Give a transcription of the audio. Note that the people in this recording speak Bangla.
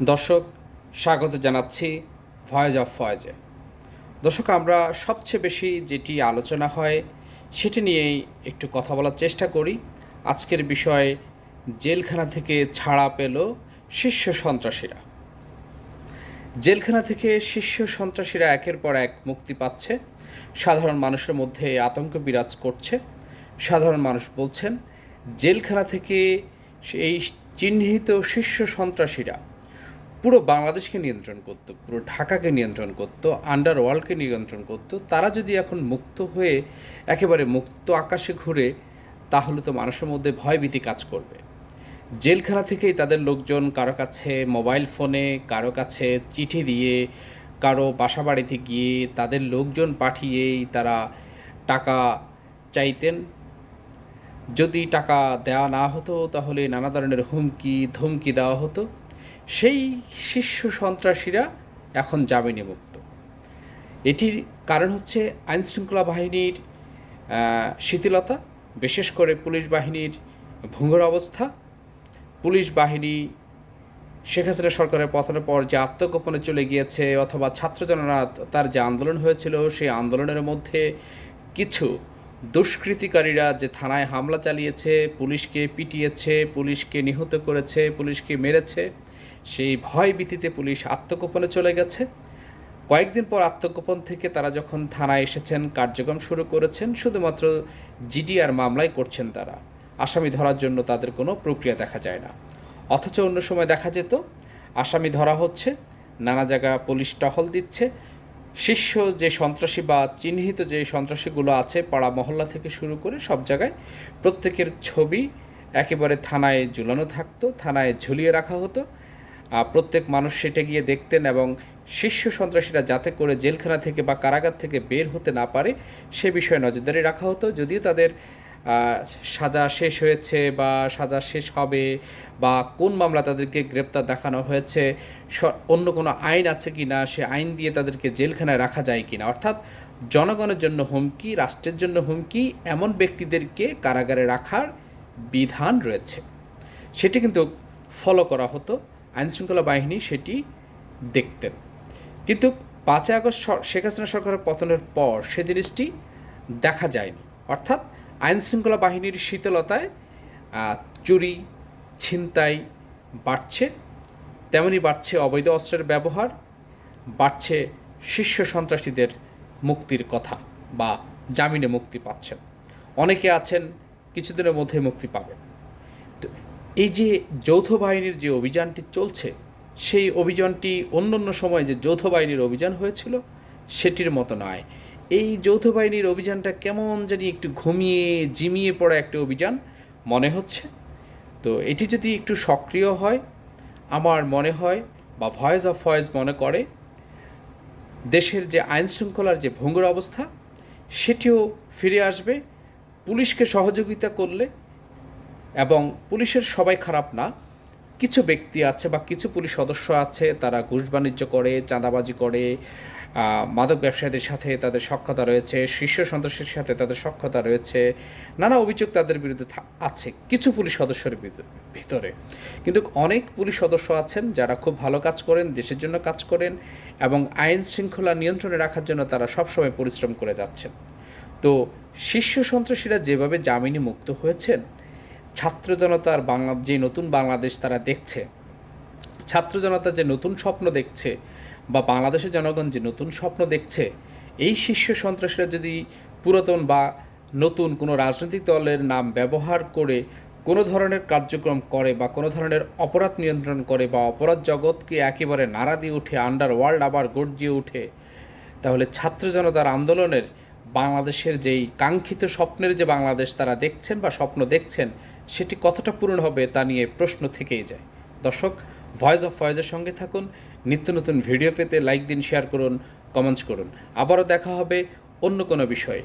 দর্শক, স্বাগত জানাচ্ছি ভয়েজ অফ ফয়েজে দর্শক, আমরা সবচেয়ে বেশি যেটি আলোচনা হয়, সেটি নিয়েই একটু কথা বলার চেষ্টা করি। আজকের বিষয়, জেলখানা থেকে ছাড়া পেল শীর্ষ সন্ত্রাসীরা। জেলখানা থেকে শীর্ষ সন্ত্রাসীরা একের পর এক মুক্তি পাচ্ছে। সাধারণ মানুষের মধ্যে আতঙ্ক বিরাজ করছে। সাধারণ মানুষ বলছেন, জেলখানা থেকে এই চিহ্নিত শীর্ষ সন্ত্রাসীরা পুরো বাংলাদেশকে নিয়ন্ত্রণ করতো, পুরো ঢাকাকে নিয়ন্ত্রণ করতো আন্ডার ওয়ার্ল্ডকে নিয়ন্ত্রণ করতো। তারা যদি এখন মুক্ত হয়ে একেবারে মুক্ত আকাশে ঘুরে, তাহলে তো মানুষের মধ্যে ভয়ভীতি কাজ করবে। জেলখানা থেকেই তাদের লোকজন কারও কাছে মোবাইল ফোনে কারও কাছে চিঠি দিয়ে, কারও বাসা বাড়িতে গিয়ে তাদের লোকজন পাঠিয়েই তারা টাকা চাইতেন। যদি টাকা দেওয়া না হতো, তাহলে নানা ধরনের হুমকি, ধমকি দেওয়া হতো। সেই শীর্ষ সন্ত্রাসীরা এখন জামিনে মুক্ত। এটির কারণ হচ্ছে আইনশৃঙ্খলা বাহিনীর শিথিলতা, বিশেষ করে পুলিশ বাহিনীর ভঙ্গুর অবস্থা। পুলিশ বাহিনী শেখ হাসিনা সরকারের পতনের পর যে আত্মগোপনে চলে গিয়েছে অথবা ছাত্র জনরা তার যে আন্দোলন হয়েছিল, সেই আন্দোলনের মধ্যে কিছু দুষ্কৃতিকারীরা যে থানায় হামলা চালিয়েছে, পুলিশকে পিটিয়েছে, পুলিশকে নিহত করেছে, পুলিশকে মেরেছে সেই ভয় ভীতিতে পুলিশ আত্মগোপনে চলে গেছে। কয়েকদিন পর আত্মগোপন থেকে তারা যখন থানায় এসেছেন, কার্যক্রম শুরু করেছেন, শুধুমাত্র জিডিআর মামলাই করছেন তারা। আসামি ধরার জন্য তাদের কোনো প্রক্রিয়া দেখা যায় না। অথচ অন্য সময় দেখা যেত, আসামি ধরা হচ্ছে, নানা জায়গা পুলিশ টহল দিচ্ছে। শীর্ষ যে সন্ত্রাসী বা চিহ্নিত যে সন্ত্রাসীগুলো আছে, পাড়া মহল্লা থেকে শুরু করে সব জায়গায় প্রত্যেকের ছবি একেবারে থানায় ঝুলানো থাকতো, থানায় ঝুলিয়ে রাখা হতো। প্রত্যেক মানুষ সেটা গিয়ে দেখতেন এবং শীর্ষ সন্ত্রাসীরা যাতে করে জেলখানা থেকে বা কারাগার থেকে বের হতে না পারে, সে বিষয়ে নজরদারি রাখা হতো। যদিও তাদের সাজা শেষ হয়েছে বা সাজা শেষ হবে বা কোন মামলা তাদেরকে গ্রেপ্তার দেখানো হয়েছে অন্য কোনো আইন আছে কি না, সে আইন দিয়ে তাদেরকে জেলখানায় রাখা যায় কি না। অর্থাৎ জনগণের জন্য হুমকি, রাষ্ট্রের জন্য হুমকি, এমন ব্যক্তিদেরকে কারাগারে রাখার বিধান রয়েছে। সেটি কিন্তু ফলো করা হতো। আইনশৃঙ্খলা বাহিনী সেটি দেখতেন। কিন্তু পাঁচই আগস্ট শেখ হাসিনা সরকারের পতনের পর সে জিনিসটি দেখা যায়নি। অর্থাৎ আইনশৃঙ্খলা বাহিনীর শীতলতায় চুরি, ছিনতাই বাড়ছে, তেমনি বাড়ছে অবৈধ অস্ত্রের ব্যবহার, বাড়ছে শীর্ষ সন্ত্রাসীদের মুক্তির কথা বা জামিনে মুক্তি পাচ্ছেন। অনেকে আছেন, কিছুদিনের মধ্যে মুক্তি পাবেন। এই যে যৌথ বাহিনীর যে অভিযানটি চলছে, সেই অভিযানটি অন্য অন্য সময় যে যৌথ বাহিনীর অভিযান হয়েছিল, সেটির মতো নয়। এই যৌথ বাহিনীর অভিযানটা কেমন জানি একটু ঘুমিয়ে জিমিয়ে পড়া একটা অভিযান মনে হচ্ছে। তো এটি যদি একটু সক্রিয় হয়, আমার মনে হয় বা ভয়েস অফ ভয়েস মনে করে, দেশের যে আইন শৃঙ্খলার যে ভঙ্গুর অবস্থা, সেটিও ফিরে আসবে। পুলিশকে সহযোগিতা করলে এবং পুলিশের সবাই খারাপ না। কিছু ব্যক্তি আছে বা কিছু পুলিশ সদস্য আছে, তারা ঘুষ বাণিজ্য করে, চাঁদাবাজি করে মাদক ব্যবসায়ীদের সাথে তাদের সক্ষতা রয়েছে, শীর্ষ সন্ত্রাসীর সাথে তাদের সক্ষতা রয়েছে, নানা অভিযোগ তাদের বিরুদ্ধে আছে, কিছু পুলিশ সদস্যের ভিত- ভিতরে। কিন্তু অনেক পুলিশ সদস্য আছেন যারা খুব ভালো কাজ করেন, দেশের জন্য কাজ করেন এবং আইন শৃঙ্খলা নিয়ন্ত্রণে রাখার জন্য তারা সবসময় পরিশ্রম করে যাচ্ছেন। তো শীর্ষ সন্ত্রাসীরা যেভাবে জামিনে মুক্ত হয়েছেন ছাত্র জনতার বাংলা, যে নতুন বাংলাদেশ তারা দেখছে, ছাত্র জনতা যে নতুন স্বপ্ন দেখছে বা বাংলাদেশের জনগণ যে নতুন স্বপ্ন দেখছে, এই শীর্ষ সন্ত্রাসীরা যদি পুরাতন বা নতুন কোনো রাজনৈতিক দলের নাম ব্যবহার করে কোনো ধরনের কার্যক্রম করে বা কোনো ধরনের অপরাধ নিয়ন্ত্রণ করে বা অপরাধ জগৎকে একেবারে নাড়া দিয়ে উঠে আন্ডার ওয়ার্ল্ড আবার গর্জিয়ে উঠে, তাহলে ছাত্র জনতার আন্দোলনের বাংলাদেশের যেই কাঙ্ক্ষিত স্বপ্নের যে বাংলাদেশ তারা দেখছেন বা স্বপ্ন দেখছেন সেটি কতটা পূরণ হবে তা নিয়ে প্রশ্ন থেকেই যায়। দর্শক ভয়েস অফ ফয়েজের সঙ্গে থাকুন, নিত্য নতুন ভিডিও পেতে লাইক দিন শেয়ার করুন কমেন্টস করুন। আবারও দেখা হবে অন্য কোনো বিষয়ে।